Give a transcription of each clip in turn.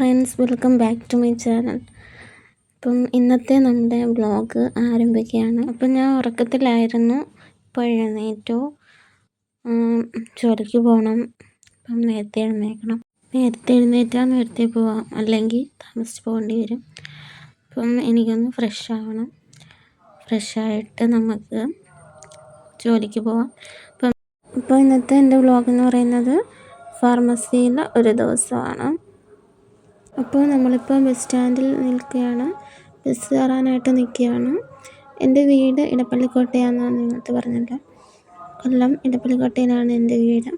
Friends welcome back to my channel. അപ്പം ഇന്നത്തെ നമ്മുടെ വ്ളോഗ് ആരംഭിക്കുകയാണ്. അപ്പം ഞാൻ ഉറക്കത്തിലായിരുന്നു. ഇപ്പോൾ എഴുന്നേറ്റു. ജോലിക്ക് പോകണം. അപ്പം നേരത്തെ എഴുന്നേക്കണം നേരത്തെ എഴുന്നേറ്റാൽ നേരത്തെ പോവാം. അല്ലെങ്കിൽ താമസിച്ച് പോകേണ്ടി വരും. അപ്പം എനിക്കൊന്ന് ഫ്രഷ് ആവണം. ഫ്രഷ് ആയിട്ട് നമുക്ക് ജോലിക്ക് പോവാം. അപ്പം ഇപ്പോൾ ഇന്നത്തെ എന്റെ വ്ളോഗ് എന്ന് പറയുന്നത് ഫാർമസിയിൽ ഒരു ദിവസമാണ്. അപ്പോൾ നമ്മളിപ്പോൾ ബസ് സ്റ്റാൻഡിൽ നിൽക്കുകയാണ്. ബസ് കയറാനായിട്ട് നിൽക്കുകയാണ്. എന്റെ വീട് ഇടപ്പള്ളിക്കോട്ടയാണെന്നാണ് നിങ്ങൾക്ക് പറഞ്ഞല്ലോ കൊല്ലം ഇടപ്പള്ളിക്കോട്ടയിലാണ് എന്റെ വീട്.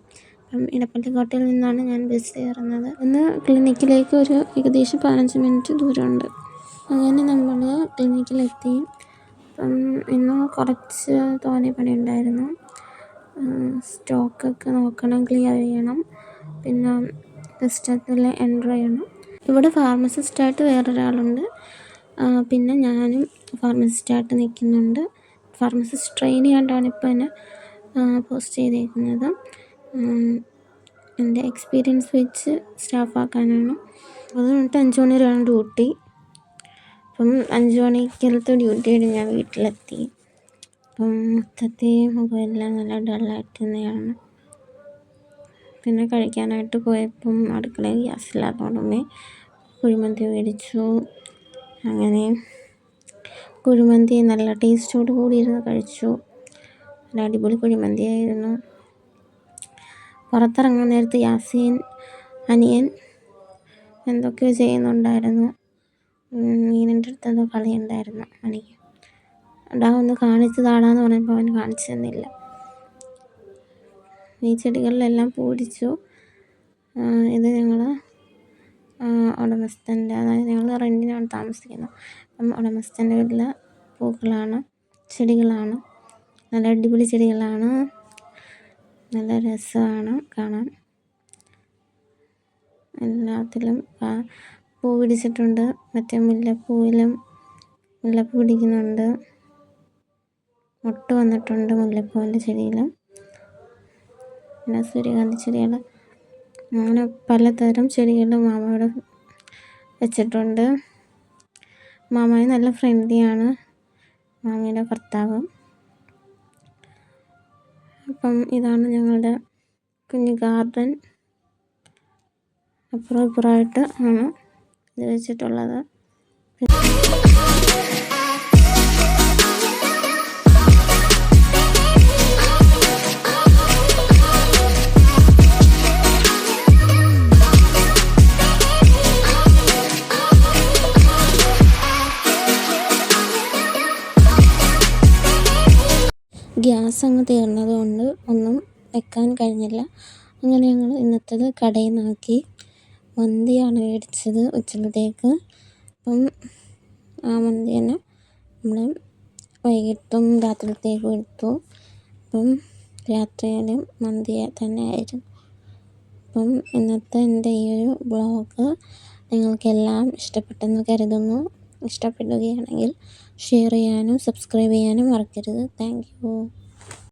അപ്പം ഇടപ്പള്ളിക്കോട്ടയിൽ നിന്നാണ് ഞാൻ ബസ് കയറുന്നത്. ഇന്ന് ക്ലിനിക്കിലേക്ക് ഒരു ഏകദേശം പതിനഞ്ച് മിനിറ്റ് ദൂരമുണ്ട്. അങ്ങനെ നമ്മൾ ക്ലിനിക്കിലെത്തി. അപ്പം ഇന്ന് കുറച്ച് തോനെ പണിയുണ്ടായിരുന്നു. സ്റ്റോക്കൊക്കെ നോക്കണം ക്ലിയർ ചെയ്യണം. പിന്നെ സിസ്റ്റത്തിൽ എന്റർ ചെയ്യണം. ഇവിടെ ഫാർമസിസ്റ്റായിട്ട് വേറൊരാളുണ്ട്. പിന്നെ ഞാനും ഫാർമസിസ്റ്റായിട്ട് നിൽക്കുന്നുണ്ട്. ഫാർമസിസ്റ്റ് ട്രെയിനി ആയിട്ടാണ് ഇപ്പോൾ എന്നെ പോസ്റ്റ് ചെയ്തേക്കുന്നത്. എന്റെ എക്സ്പീരിയൻസ് വെച്ച് സ്റ്റാഫാക്കാനാണ് അത് അഞ്ച് മണി വരെയാണ് ഡ്യൂട്ടി അപ്പം അഞ്ച് മണിക്കലത്തെ ഡ്യൂട്ടി കഴിഞ്ഞ് ഞാൻ വീട്ടിലെത്തി. അപ്പം മൊത്തത്തിൽ മുഖമെല്ലാം നല്ല ഡള്ളായിട്ട് തന്നെയാണ്. പിന്നെ കഴിക്കാനായിട്ട് പോയപ്പം അടുക്കളയിൽ ഗ്യാസില്ലാത്തതുകൊണ്ട് കുഴിമന്തി മേടിച്ചു. അങ്ങനെ കുഴിമന്തി നല്ല ടേസ്റ്റോട് കൂടി ഇരുന്ന് കഴിച്ചു. നല്ല അടിപൊളി കുഴിമന്തി ആയിരുന്നു പുറത്തിറങ്ങാൻ നേരത്ത് യാസീൻ അനിയൻ എന്തൊക്കെയോ ചെയ്യുന്നുണ്ടായിരുന്നു. മീനിന്റെ അടുത്ത് എന്തോ കളിയുണ്ടായിരുന്നു. എനിക്ക് എടാ ഒന്ന് കാണിച്ചു താടാന്ന് പറഞ്ഞപ്പോൾ അവൻ കാണിച്ചു തന്നില്ല. ഈ ചെടികളിലെല്ലാം പിടിച്ചു ഇത് ഞങ്ങൾ ഉടമസ്ഥന്റെ അതായത് ഞങ്ങൾ റെന്റിനാണ് താമസിക്കുന്നത്. അപ്പം ഉടമസ്ഥന്റെ വീട്ടിലെ പൂക്കളാണ് ചെടികളാണ്. നല്ല അടിപൊളി ചെടികളാണ്. നല്ല രസമാണ് കാണാൻ. എല്ലാത്തിലും പൂ പിടിച്ചിട്ടുണ്ട്. മറ്റേ മുല്ലപ്പൂവിലും മുല്ലപ്പൂ പിടിക്കുന്നുണ്ട്. മൊട്ട് വന്നിട്ടുണ്ട് മുല്ലപ്പൂവിന്റെ ചെടിയിലും. പിന്നെ സൂര്യകാന്തി ചെടികൾ അങ്ങനെ പലതരം ചെടികൾ മാമയുടെ വെച്ചിട്ടുണ്ട്. മാമായി നല്ല ഫ്രണ്ട്ലിയാണ് മാമിയുടെ ഭർത്താവ്. അപ്പം ഇതാണ് ഞങ്ങളുടെ കുഞ്ഞു ഗാർഡൻ അപ്പുറം ഇപ്പുറമായിട്ട് ആണ് ഇത് വെച്ചിട്ടുള്ളത്. ഗ്യാസ് അങ്ങ് തീർന്നത് കൊണ്ട് ഒന്നും വെക്കാൻ കഴിഞ്ഞില്ല. അങ്ങനെ ഞങ്ങൾ ഇന്നത്തേത് കടയിൽ നിന്നാക്കി മന്തിയാണ് മേടിച്ചത് ഉച്ചക്കത്തേക്ക് അപ്പം ആ മന്തി തന്നെ നമ്മൾ വൈകിട്ടും രാത്രിയിലത്തേക്കും എടുത്തു. അപ്പം രാത്രിയിലും മന്തി തന്നെ ആയിരുന്നു. അപ്പം ഇന്നത്തെ എന്റെ ഈ ഒരു ബ്ലോഗ് നിങ്ങൾക്കെല്ലാം ഇഷ്ടപ്പെട്ടെന്ന് കരുതുന്നു. ഇഷ്ടപ്പെടുകയാണെങ്കിൽ ഷെയർ ചെയ്യാനും സബ്സ്ക്രൈബ് ചെയ്യാനും മറക്കരുത്. Thank you